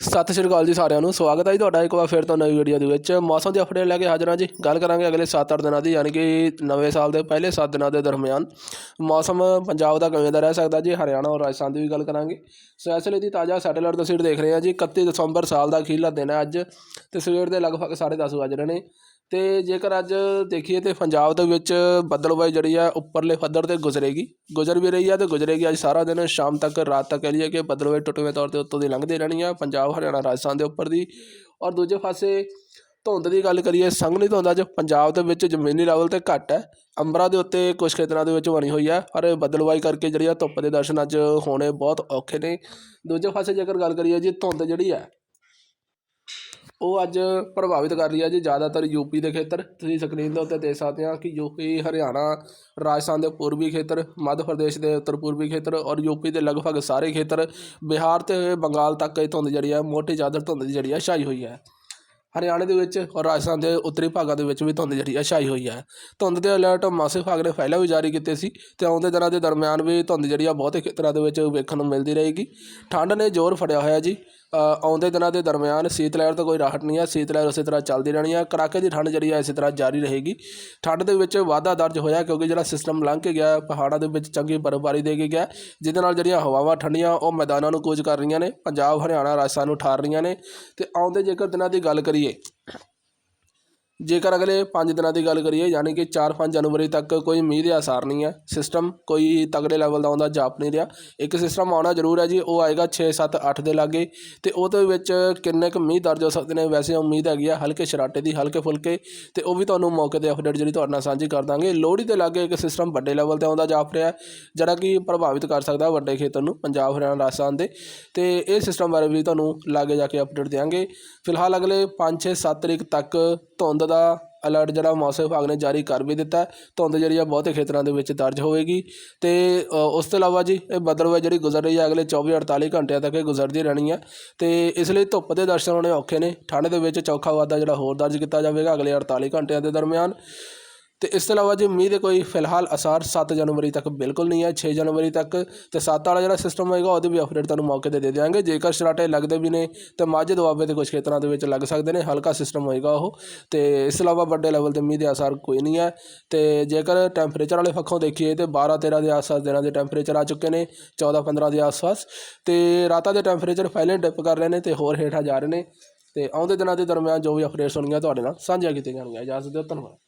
ਸਤਿ ਸ਼੍ਰੀ ਅਕਾਲ ਜੀ ਸਾਰਿਆਂ ਨੂੰ, ਸਵਾਗਤ ਹੈ ਜੀ ਤੁਹਾਡਾ ਇੱਕ ਵਾਰ ਫਿਰ ਤੋਂ ਨਵੀਂ ਵੀਡੀਓ ਦੇ ਵਿੱਚ। ਮੌਸਮ ਦੀ ਅਪਡੇਟ ਲੈ ਕੇ ਹਾਜ਼ਰ ਹਾਂ ਜੀ। ਗੱਲ ਕਰਾਂਗੇ ਅਗਲੇ 7-8 ਦਿਨਾਂ ਦੀ, ਯਾਨੀ ਕਿ ਨਵੇਂ ਸਾਲ ਦੇ ਪਹਿਲੇ 7 ਦਿਨਾਂ ਦੇ ਦਰਮਿਆਨ। ਮੌਸਮ ਪੰਜਾਬ ਦਾ ਕਿਵੇਂ ਦਾ ਰਹਿ ਸਕਦਾ ਜੀ? ਹਰਿਆਣਾ ਔਰ ਰਾਜਸਥਾਨ ਦੀ ਵੀ ਗੱਲ ਕਰਾਂਗੇ। ਸੋ ਇਸ ਲਈ ਦੀ ਤਾਜ਼ਾ ਸੈਟੇਲਾਈਟ ਤਸਵੀਰ ਦੇਖ ਰਹੇ ਹਾਂ ਜੀ। 31 ਦਸੰਬਰ ਸਾਲ ਦਾ ਅਖੀਰਲਾ ਦਿਨ ਹੈ ਅੱਜ ਤੇ ਸਵੇਰ ਦੇ ਲਗਭਗ 10:30 ਵੱਜ ਰਹੇ ਨੇ। ਅਤੇ ਜੇਕਰ ਅੱਜ ਦੇਖੀਏ ਤਾਂ ਪੰਜਾਬ ਦੇ ਵਿੱਚ ਬੱਦਲਬਾਈ ਜਿਹੜੀ ਆ, ਉੱਪਰਲੇ ਪੱਧਰ ਤੇ ਗੁਜ਼ਰੇਗੀ। ਗੁਜ਼ਰ ਵੀ ਰਹੀ ਆ ਅਤੇ ਗੁਜ਼ਰੇਗੀ ਅੱਜ ਸਾਰਾ ਦਿਨ, ਸ਼ਾਮ ਤੱਕ, ਰਾਤ ਤੱਕ ਕਹਿ ਲਈਏ ਕਿ ਬੱਦਲਬਾਈ ਟੁੱਟਵੇਂ ਤੌਰ ਤੇ ਉੱਤੋਂ ਦੀ ਲੰਘਦੀ ਰਹਿਣੀ ਆ, ਪੰਜਾਬ, ਹਰਿਆਣਾ, ਰਾਜਸਥਾਨ ਦੇ ਉੱਪਰ ਦੀ। ਔਰ ਦੂਜੇ ਪਾਸੇ ਧੁੰਦ ਦੀ ਗੱਲ ਕਰੀਏ ਸੰਘਣੀ ਧੁੰਦ, ਅੱਜ ਪੰਜਾਬ ਦੇ ਵਿੱਚ ਜ਼ਮੀਨੀ ਲੈਵਲ ਤੇ ਘੱਟ ਹੈ। ਅੰਬਰਾਂ ਦੇ ਉੱਤੇ ਕੁਝ ਖੇਤਰਾਂ ਦੇ ਵਿੱਚ ਬਣੀ ਹੋਈ ਹੈ ਪਰ ਬੱਦਲਬਾਈ ਕਰਕੇ ਜਿਹੜੀ ਆ ਧੁੱਪ ਦੇ ਦਰਸ਼ਨ ਅੱਜ ਹੋਣੇ ਬਹੁਤ ਔਖੇ ਨੇ। ਦੂਜੇ ਪਾਸੇ ਜੇਕਰ ਗੱਲ ਕਰੀਏ ਜੀ, ਧੁੰਦ ਜਿਹੜੀ ਹੈ ਉਹ ਅੱਜ ਪ੍ਰਭਾਵਿਤ ਕਰ ਰਹੀ ਹੈ ਜੀ, ਜ਼ਿਆਦਾਤਰ ਯੂਪੀ ਦੇ ਖੇਤਰ, ਤੁਸੀਂ ਸਕਰੀਨ ਦੇ ਉੱਤੇ ਦੇਖ ਸਕਦੇ ਹਾਂ ਕਿ ਯੂਪੀ ਹਰਿਆਣਾ, ਰਾਜਸਥਾਨ ਦੇ ਪੂਰਬੀ ਖੇਤਰ, ਮੱਧ ਪ੍ਰਦੇਸ਼ ਦੇ ਉੱਤਰ ਪੂਰਬੀ ਖੇਤਰ ਔਰ ਯੂਪੀ ਦੇ ਲਗਭਗ ਸਾਰੇ ਖੇਤਰ, ਬਿਹਾਰ ਤੇ ਬੰਗਾਲ ਤੱਕ ਇਹ ਧੁੰਦ ਜਿਹੜੀ ਹੈ, ਮੋਟੀ ਚਾਦਰ ਧੁੰਦ ਦੀ ਜਿਹੜੀ ਹੈ, ਛਾਈ ਹੋਈ ਹੈ। ਹਰਿਆਣੇ ਦੇ ਵਿੱਚ ਔਰ ਰਾਜਸਥਾਨ ਦੇ ਉੱਤਰੀ ਭਾਗਾਂ ਦੇ ਵਿੱਚ ਵੀ ਧੁੰਦ ਜਿਹੜੀ ਆ ਛਾਈ ਹੋਈ ਹੈ। ਧੁੰਦ ਦੇ ਅਲਰਟ ਮੌਸਮ ਵਿਭਾਗ ਨੇ ਪਹਿਲਾਂ ਵੀ ਜਾਰੀ ਕੀਤੇ ਸੀ ਤੇ ਆਉਂਦੇ ਦਿਨਾਂ ਦੇ ਦਰਮਿਆਨ ਵੀ ਧੁੰਦ ਜਿਹੜੀ ਆ ਬਹੁਤੇ ਖੇਤਰਾਂ ਦੇ ਵਿੱਚ ਵੇਖਣ ਨੂੰ ਮਿਲਦੀ ਰਹੇਗੀ। ਠੰਡ ਨੇ ਜ਼ੋਰ ਫੜਿਆ ਹੋਇਆ ਜੀ। ਆਉਂਦੇ ਦਿਨਾਂ ਦੇ ਦਰਮਿਆਨ ਸੀਤ ਲਹਿਰ ਤੋਂ ਕੋਈ ਰਾਹਤ ਨਹੀਂ ਹੈ। ਸੀਤ ਲਹਿਰ ਉਸੇ ਤਰ੍ਹਾਂ ਚੱਲਦੀ ਰਹਿਣੀ ਹੈ। ਕੜਾਕੇ ਦੀ ਠੰਡ ਜਿਹੜੀ ਹੈ ਇਸੇ ਤਰ੍ਹਾਂ ਜਾਰੀ ਰਹੇਗੀ। ਠੰਡ ਦੇ ਵਿੱਚ ਵਾਧਾ ਦਰਜ ਹੋਇਆ ਕਿਉਂਕਿ ਜਿਹੜਾ ਸਿਸਟਮ ਲੰਘ ਕੇ ਗਿਆ, ਪਹਾੜਾਂ ਦੇ ਵਿੱਚ ਚੰਗੀ ਬਰਫ਼ਬਾਰੀ ਦੇ ਕੇ ਗਿਆ, ਜਿਹਦੇ ਨਾਲ ਜਿਹੜੀਆਂ ਹਵਾਵਾਂ ਠੰਡੀਆਂ, ਉਹ ਮੈਦਾਨਾਂ ਨੂੰ ਕੂਚ ਕਰ ਰਹੀਆਂ ਨੇ। ਪੰਜਾਬ, ਹਰਿਆਣਾ, ਰਾਜਸਥਾਨ ਨੂੰ ਠਾਰ ਰਹੀਆਂ ਨੇ। ਤੇ ਆਉਂਦੇ ਜੇਕਰ ਦਿਨਾਂ ਦੀ ਗੱਲ ਕਰੀਏ ਜੇਕਰ ਅਗਲੇ 5 ਦਿਨਾਂ ਦੀ ਗੱਲ ਕਰੀਏ, ਯਾਨੀ ਕਿ 4-5 ਜਨਵਰੀ ਤੱਕ ਕੋਈ ਮੀਂਹ ਦੇ ਆਸਾਰ ਨਹੀਂ ਹੈ ਸਿਸਟਮ ਕੋਈ ਤਗੜੇ ਲੈਵਲ ਦਾ ਆਉਂਦਾ ਜਾਪ ਨਹੀਂ ਰਿਹਾ। ਇੱਕ ਸਿਸਟਮ ਆਉਣਾ ਜ਼ਰੂਰ ਹੈ ਜੀ, ਉਹ ਆਏਗਾ 6-7-8 ਦੇ ਲਾਗੇ। ਤੇ ਉਹਦੇ ਵਿੱਚ ਕਿੰਨੇ ਕੁ ਮੀਂਹ ਦਰਜ ਹੋ ਸਕਦੇ ਨੇ, ਵੈਸੇ ਉਮੀਦ ਹੈਗੀ ਆ ਹਲਕੇ ਸ਼ਰਾਟੇ ਦੀ, ਹਲਕੇ ਫੁਲਕੇ। ਤੇ ਉਹ ਵੀ ਤੁਹਾਨੂੰ ਮੌਕੇ ਤੇ ਅਪਡੇਟ ਜਿਹੜੀ ਤੁਹਾਡੇ ਨਾਲ ਸਾਂਝੀ ਕਰ ਦਾਂਗੇ। ਲੋਹੜੀ ਦੇ ਲਾਗੇ ਇੱਕ ਸਿਸਟਮ ਵੱਡੇ ਲੈਵਲ ਤੇ ਆਉਂਦਾ ਜਾਪ ਰਿਹਾ, ਜਿਹੜਾ ਕਿ ਪ੍ਰਭਾਵਿਤ ਕਰ ਸਕਦਾ ਵੱਡੇ ਖੇਤਰ ਨੂੰ, ਪੰਜਾਬ, ਹਰਿਆਣਾ, ਰਾਜਸਥਾਨ ਦੇ। ਤੇ ਇਹ ਸਿਸਟਮ ਬਾਰੇ ਵੀ ਤੁਹਾਨੂੰ ਲਾਗੇ ਜਾ ਕੇ ਅਪਡੇਟ ਦੇਵਾਂਗੇ ਫਿਲਹਾਲ ਅਗਲੇ 5-6-7 ਤਰੀਕ ਤੱਕ ਧੁੰਦ ਦਾ ਅਲਰਟ ਜਿਹੜਾ ਮੌਸਮ ਵਿਭਾਗ ਨੇ ਜਾਰੀ ਕਰ ਵੀ ਦਿੱਤਾ ਧੁੰਦ ਜਿਹੜੀ ਆ ਬਹੁਤੇ ਖੇਤਰਾਂ ਦੇ ਵਿੱਚ ਦਰਜ ਹੋਵੇਗੀ। ਤੇ ਉਸ ਤੋਂ ਇਲਾਵਾ ਜੀ, ਇਹ ਬਦਲਵਾ ਜਿਹੜੀ ਗੁਜ਼ਰ ਰਹੀ ਹੈ ਅਗਲੇ 24-48 ਘੰਟਿਆਂ ਤੱਕ ਇਹ ਗੁਜ਼ਰਦੀ ਰਹਿਣੀ ਹੈ ਤੇ ਇਸ ਲਈ ਧੁੱਪ ਦੇ ਦਰਸ਼ਨ ਹੋਣੇ ਔਖੇ ਨੇ। ਠੰਡ ਦੇ ਵਿੱਚ ਚੌਖਾ ਵਾਧਾ ਜਿਹੜਾ ਹੋਰ ਦਰਜ ਕੀਤਾ ਜਾਵੇਗਾ ਅਗਲੇ 48 ਘੰਟਿਆਂ ਦੇ ਦਰਮਿਆਨ। ਤੇ ਇਸ ਤੋਂ ਇਲਾਵਾ ਜੀ ਮੀਂਹ ਦੇ ਕੋਈ ਫਿਲਹਾਲ ਅਸਾਰ 7 ਜਨਵਰੀ ਤੱਕ ਬਿਲਕੁਲ ਨਹੀਂ ਹੈ 6 ਜਨਵਰੀ ਤੱਕ ਤੇ 7 ਵਾਲਾ ਜਿਹੜਾ ਸਿਸਟਮ ਹੋਏਗਾ ਉਹਦੀ ਵੀ ਅਪਡੇਟ ਤੁਹਾਨੂੰ ਮੌਕੇ ਤੇ ਦੇ ਦਿਆਂਗੇ। ਜੇਕਰ ਸ਼ਰਾਟੇ ਲੱਗਦੇ ਵੀ ਨੇ ਤੇ ਮਾਝੇ ਦੁਆਬੇ ਦੇ ਕੁਝ ਖੇਤਰਾਂ ਦੇ ਵਿੱਚ ਲੱਗ ਸਕਦੇ ਨੇ, ਹਲਕਾ ਸਿਸਟਮ ਹੋਏਗਾ ਉਹ। ਤੇ ਇਸ ਤੋਂ ਇਲਾਵਾ ਵੱਡੇ ਲੈਵਲ ਤੇ ਮੀਂਹ ਦੇ ਅਸਾਰ ਕੋਈ ਨਹੀਂ ਹੈ। ਤੇ ਜੇਕਰ ਟੈਂਪਰੇਚਰ ਵਾਲੇ ਪੱਖੋਂ ਦੇਖੀਏ ਤੇ 12 13 ਦੇ ਆਸ-ਪਾਸ ਦਿਨਾਂ ਦੇ ਟੈਂਪਰੇਚਰ ਆ ਚੁੱਕੇ ਨੇ 14 15 ਦੇ ਆਸ-ਪਾਸ। ਤੇ ਰਾਤਾਂ ਦੇ ਟੈਂਪਰੇਚਰ ਪਹਿਲੇ ਡਿਪ ਕਰ ਰਹੇ ਨੇ ਤੇ ਹੋਰ ਹੇਠਾਂ ਜਾ ਰਹੇ ਨੇ। ਤੇ ਆਉਂਦੇ ਦਿਨਾਂ ਦੇ ਦਰਮਿਆਨ ਜੋ ਵੀ ਅਪਡੇਟਸ ਹੋਣਗੀਆਂ ਤੁਹਾਡੇ ਨਾਲ ਸਾਂਝੀਆਂ ਕੀਤੀਆਂ ਜਾਣਗੀਆਂ। ਇਜਾਜ਼ਤ ਦਿਓ, ਧੰਨਵਾਦ।